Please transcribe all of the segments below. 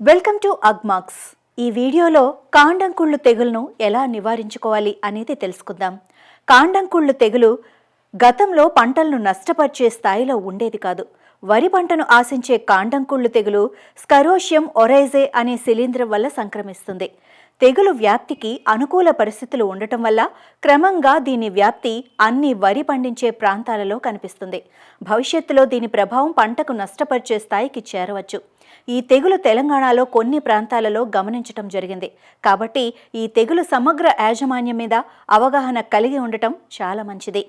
Welcome to Agmax. ఈ వీడియోలో కాండంకుళ్ళు తెగులును ఎలా నివారించుకోవాలి అనేది తెలుసుకుందాం. కాండంకుళ్ళు తెగులు గతంలో పంటలను నష్టపరిచే స్థాయిలో ఉండేది కాదు. వరి పంటను ఆశించే కాండంకుళ్ళు తెగులు స్కరోషియం ఒరైజే అనే శిలీంధ్రం వల్ల సంక్రమిస్తుంది. తెగులు వ్యాప్తికి అనుకూల పరిస్థితులు ఉండటం వల్ల క్రమంగా దీని వ్యాప్తి అన్ని వరి పండించే ప్రాంతాలలో కనిపిస్తుంది. భవిష్యత్తులో దీని ప్రభావం పంటకు నష్టపరిచే స్థాయికి చేరవచ్చు. ఈ తెగులు తెలంగాణలో కొన్ని ప్రాంతాలలో గమనించటం జరిగింది. కాబట్టి ఈ తెగులు సమగ్ర యాజమాన్యం మీద అవగాహన కలిగి ఉండటం చాలా మంచిది.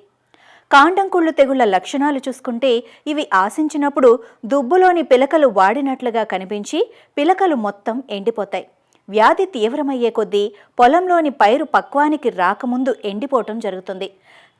కాండంకుళ్ళు తెగుళ్ళ లక్షణాలు చూసుకుంటే ఇవి ఆశించినప్పుడు దుబ్బులోని పిలకలు వాడినట్లుగా కనిపించి పిలకలు మొత్తం ఎండిపోతాయి. వ్యాధి తీవ్రమయ్యే కొద్దీ పొలంలోని పైరు పక్వానికి రాకముందు ఎండిపోవటం జరుగుతుంది.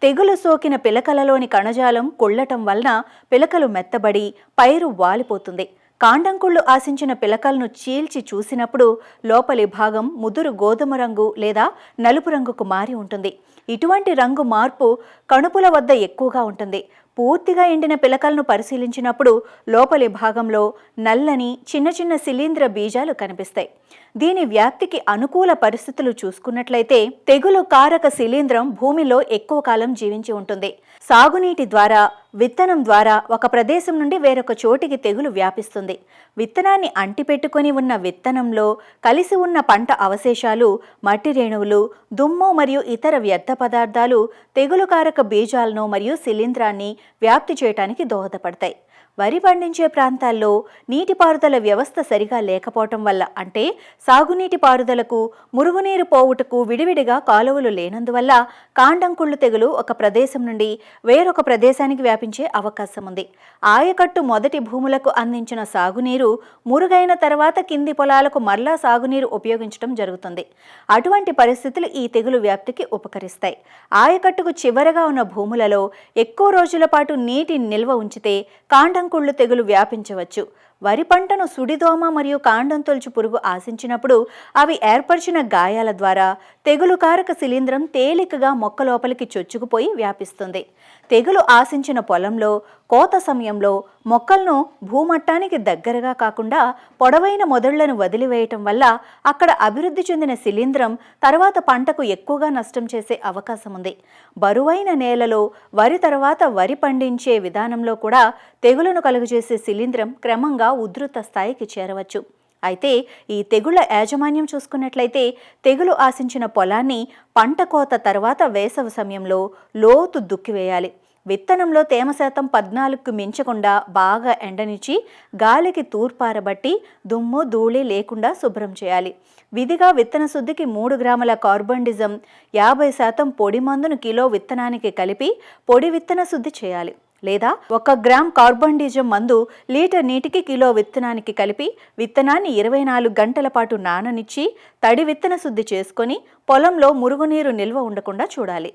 తెగులు సోకిన పిలకలలోని కణజాలం కుళ్ళటం వలన పిలకలు మెత్తబడి పైరు వాలిపోతుంది. కాండంకుళ్ళు ఆశించిన పిలకలను చీల్చి చూసినప్పుడు లోపలి భాగం ముదురు గోధుమ రంగు లేదా నలుపు రంగుకు మారి ఉంటుంది. ఇటువంటి రంగు మార్పు కణుపుల వద్ద ఎక్కువగా ఉంటుంది. పూర్తిగా ఎండిన పిలకలను పరిశీలించినప్పుడు లోపలి భాగంలో నల్లని చిన్న చిన్న శిలీంద్ర బీజాలు కనిపిస్తాయి. దీని వ్యాప్తికి అనుకూల పరిస్థితులు చూసుకున్నట్లయితే తెగులు కారక శిలీంద్రం భూమిలో ఎక్కువ కాలం జీవించి ఉంటుంది. సాగునీటి ద్వారా విత్తనం ద్వారా ఒక ప్రదేశం నుండి వేరొక చోటికి తెగులు వ్యాపిస్తుంది. విత్తనాన్ని అంటిపెట్టుకొని ఉన్న విత్తనంలో కలిసి ఉన్న పంట అవశేషాలు మట్టి రేణువులు దుమ్ము మరియు ఇతర వ్యర్థ పదార్థాలు తెగులుకారక బీజాలను మరియు శిలీంధ్రాన్ని వ్యాప్తి చేయడానికి దోహదపడతాయి. వరి పండించే ప్రాంతాల్లో నీటిపారుదల వ్యవస్థ సరిగా లేకపోవటం వల్ల అంటే సాగునీటి పారుదలకు మురుగునీరు పోవుటకు విడివిడిగా కాలువలు లేనందువల్ల కాండంకుళ్ళు తెగులు ఒక ప్రదేశం నుండి వేరొక ప్రదేశానికి వ్యాపించే అవకాశం ఉంది ఆయకట్టు మొదటి భూములకు అందించిన సాగునీరు మురుగైన తర్వాత కింది పొలాలకు మరలా సాగునీరు ఉపయోగించడం జరుగుతుంది. అటువంటి పరిస్థితులు ఈ తెగులు వ్యాప్తికి ఉపకరిస్తాయి. ఆయకట్టుకు చివరగా ఉన్న భూములలో ఎక్కువ రోజుల పాటు నీటి నిల్వ ఉంచితే కాండం కాండంకుళ్ళు తెగులు వ్యాపించవచ్చు. వరి పంటను సుడిదోమ మరియు కాండం తొలుచు పురుగు ఆశించినప్పుడు అవి ఏర్పరిచిన గాయాల ద్వారా తెగులు కారక శిలీంద్రం తేలికగా మొక్క లోపలికి చొచ్చుకుపోయి వ్యాపిస్తుంది. తెగులు ఆశించిన పొలంలో కోత సమయంలో మొక్కలను భూమట్టానికి దగ్గరగా కాకుండా పొడవైన మొదళ్ళను వదిలివేయటం వల్ల అక్కడ అభివృద్ధి చెందిన శిలీంద్రం తర్వాత పంటకు ఎక్కువగా నష్టం చేసే అవకాశం ఉంది. బరువైన నేలలో వరి తర్వాత వరి పండించే విధానంలో కూడా తెగులను కలుగజేసే శిలీంద్రం క్రమంగా ఉధృత స్థాయికి చేరవచ్చు. అయితే ఈ తెగుళ్ళ యాజమాన్యం చూసుకున్నట్లయితే తెగులు ఆశించిన పొలాన్ని పంట కోత తర్వాత వేసవి సమయంలో లోతు దుక్కివేయాలి. విత్తనంలో తేమ శాతం పద్నాలుగుకు మించకుండా బాగా ఎండనిచ్చి గాలికి తూర్పారబట్టి దుమ్ము ధూళి లేకుండా శుభ్రం చేయాలి. విధిగా విత్తన శుద్ధికి మూడు గ్రాముల కార్బండిజం యాభై శాతం పొడి మందును కిలో విత్తనానికి కలిపి పొడి విత్తన శుద్ధి చేయాలి. లేదా ఒక గ్రామ్ కార్బండిజం మందు లీటర్ నీటికి కిలో విత్తనానికి కలిపి విత్తనాన్ని ఇరవై నాలుగు గంటల పాటు నాననిచ్చి తడి విత్తన శుద్ధి చేసుకొని పొలంలో మురుగునీరు నిల్వ ఉండకుండా చూడాలి.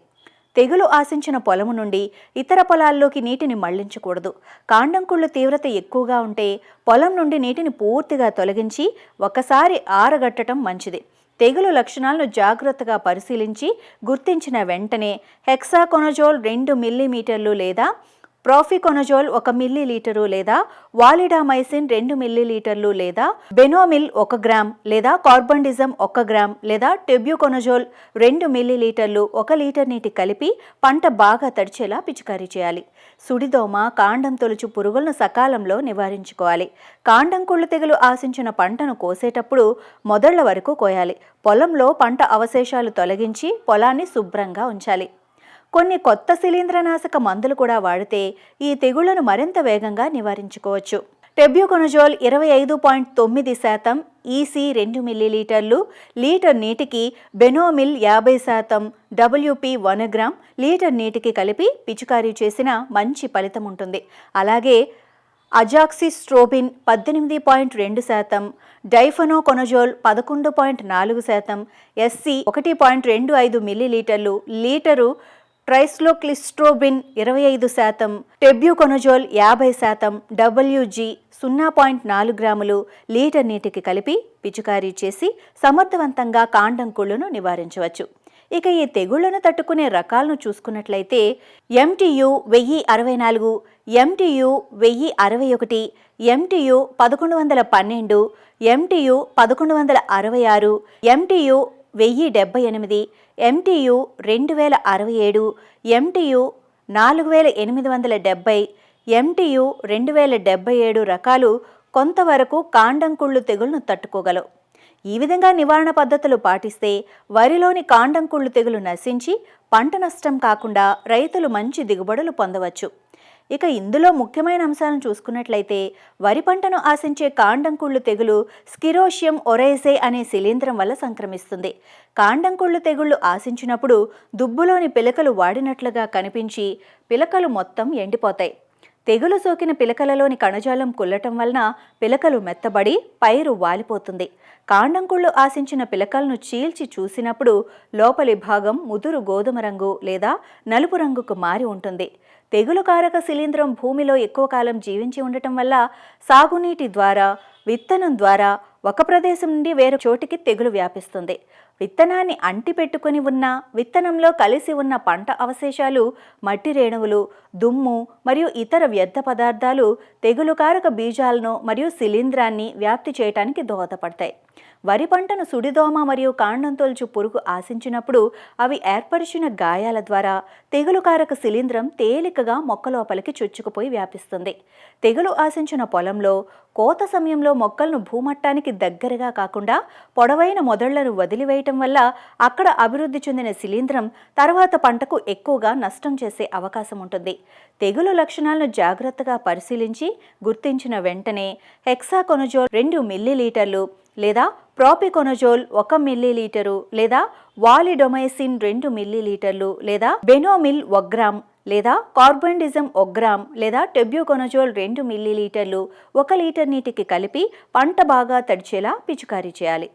తెగులు ఆశించిన పొలము నుండి ఇతర పొలాల్లోకి నీటిని మళ్ళించకూడదు. కాండంకుళ్ళు తీవ్రత ఎక్కువగా ఉంటే పొలం నుండి నీటిని పూర్తిగా తొలగించి ఒకసారి ఆరగట్టడం మంచిది. తెగులు లక్షణాలను జాగ్రత్తగా పరిశీలించి గుర్తించిన వెంటనే హెక్సాకొనజోల్ రెండు మిల్లీమీటర్లు లేదా ప్రాఫికొనజోల్ ఒక మిల్లీ లీటరు లేదా వాలిడామైసిన్ రెండు మిల్లీ లీటర్లు లేదా బెనోమిల్ ఒక గ్రామ్ లేదా కార్బండిజం ఒక గ్రామ్ లేదా టెబ్యూకొనజోల్ రెండు మిల్లీ లీటర్లు ఒక లీటర్ నీటి కలిపి పంట బాగా తడిచేలా పిచికారీ చేయాలి. సుడిదోమ కాండం తొలుచు పురుగులను సకాలంలో నివారించుకోవాలి. కాండం కుళ్ళు తెగులు ఆశించిన పంటను కోసేటప్పుడు మొదళ్ళ వరకు కోయాలి. పొలంలో పంట అవశేషాలు తొలగించి పొలాన్ని శుభ్రంగా ఉంచాలి. కొన్ని కొత్త శిలీంద్రనాశక మందులు కూడా వాడితే ఈ తెగుళ్ళను మరింత వేగంగా నివారించుకోవచ్చు. టెబ్యూకొనజోల్ ఇరవై ఐదు పాయింట్ తొమ్మిది శాతం ఈసీ రెండు మిల్లీలీటర్లు లీటర్ నీటికి బెనోమిల్ యాభై శాతం డబ్ల్యూపీ వన్ గ్రామ్ లీటర్ నీటికి కలిపి పిచికారీ చేసిన మంచి ఫలితం ఉంటుంది. అలాగే అజాక్సిస్ట్రోబిన్ పద్దెనిమిది పాయింట్ రెండు శాతం డైఫనోకొనజోల్ పదకొండు పాయింట్ నాలుగు శాతం ఎస్సీ ఒకటి పాయింట్ రెండు ఐదు మిల్లీలీటర్లు లీటరు ట్రైస్లోక్లిస్ట్రోబిన్ ఇరవై ఐదు శాతం టెబ్యూకొనజోల్ యాభై శాతం డబ్ల్యూజీ సున్నా పాయింట్ నాలుగు గ్రాములు లీటర్ నీటికి కలిపి పిచికారీ చేసి సమర్థవంతంగా కాండం కుళ్ళును నివారించవచ్చు. ఇక ఈ తెగుళ్ళను తట్టుకునే రకాలను చూసుకున్నట్లయితే ఎంటియు వెయ్యి అరవై నాలుగు ఎంటియు వెయ్యి అరవై ఒకటి ఎంటియు పదకొండు వందల పన్నెండు ఎంటియు పదకొండు వందల అరవై ఆరు ఎంటియు వెయ్యి డెబ్బై ఎనిమిది ఎంటీయు రెండు వేల అరవై ఏడు ఎంటీయు నాలుగు వేల ఎనిమిది వందల డెబ్బై ఎంటీయు రెండు వేల డెబ్బై ఏడు రకాలు కొంతవరకు కాండంకుళ్ళు తెగులను తట్టుకోగలవు. ఈ విధంగా నివారణ పద్ధతులు పాటిస్తే వరిలోని కాండంకుళ్ళు తెగులు నశించి పంట నష్టం కాకుండా రైతులు మంచి దిగుబడులు పొందవచ్చు. ఇక ఇందులో ముఖ్యమైన అంశాలను చూసుకున్నట్లయితే వరి పంటను ఆశించే కాండంకుళ్ళు తెగులు స్కిరోషియం ఒరేసే అనే శిలీంధ్రం వల్ల సంక్రమిస్తుంది. కాండంకుళ్ళు తెగుళ్ళు ఆశించినప్పుడు దుబ్బులోని పిలకలు వాడినట్లుగా కనిపించి పిలకలు మొత్తం ఎండిపోతాయి. తెగులు సోకిన పిలకలలోని కణజాలం కుల్లటం వలన పిలకలు మెత్తబడి పైరు వాలిపోతుంది. కాండంకుళ్ళు ఆశించిన పిలకలను చీల్చి చూసినప్పుడు లోపలి భాగం ముదురు గోధుమ రంగు లేదా నలుపు రంగుకు మారి ఉంటుంది. తెగులు కారక శిలీంధ్రం భూమిలో ఎక్కువ కాలం జీవించి ఉండటం వల్ల సాగునీటి ద్వారా విత్తనం ద్వారా ఒక ప్రదేశం నుండి వేరే చోటికి తెగులు వ్యాపిస్తుంది. విత్తనాన్ని అంటి పెట్టుకుని ఉన్న విత్తనంలో కలిసి ఉన్న పంట అవశేషాలు మట్టి రేణువులు దుమ్ము మరియు ఇతర వ్యర్థ పదార్థాలు తెగులుకారక బీజాలను మరియు శిలీంధ్రాన్ని వ్యాప్తి చేయడానికి దోహదపడతాయి. వరి పంటను సుడిదోమ మరియు కాండం తొలుచు పురుగు ఆశించినప్పుడు అవి ఏర్పరిచిన గాయాల ద్వారా తెగులుకారక శిలీంధ్రం తేలికగా మొక్క లోపలికి చొచ్చుకుపోయి వ్యాపిస్తుంది. తెగులు ఆశించిన పొలంలో కోత సమయంలో మొక్కలను భూమట్టానికి దగ్గరగా కాకుండా పొడవైన మొదళ్ళను వదిలివేయటం వల్ల అక్కడ అభివృద్ధి చెందిన శిలీంధ్రం తర్వాత పంటకు ఎక్కువగా నష్టం చేసే అవకాశం ఉంటుంది. తెగులు లక్షణాలను జాగ్రత్తగా పరిశీలించి గుర్తించిన వెంటనే హెక్సాకొనజోల్ రెండు మిల్లీలీటర్లు లేదా ప్రాపికొనజోల్ ఒక మిల్లీలీటరు లేదా వాలిడొమైసిన్ రెండు మిల్లీలీటర్లు లేదా బెనోమిల్ ఒక గ్రామ్ లేదా కార్బండిజం ఒక గ్రామ్ లేదా టెబ్యూకొనజోల్ రెండు మిల్లీలీటర్లు ఒక లీటర్ నీటికి కలిపి పంట బాగా తడిచేలా పిచికారీ చేయాలి.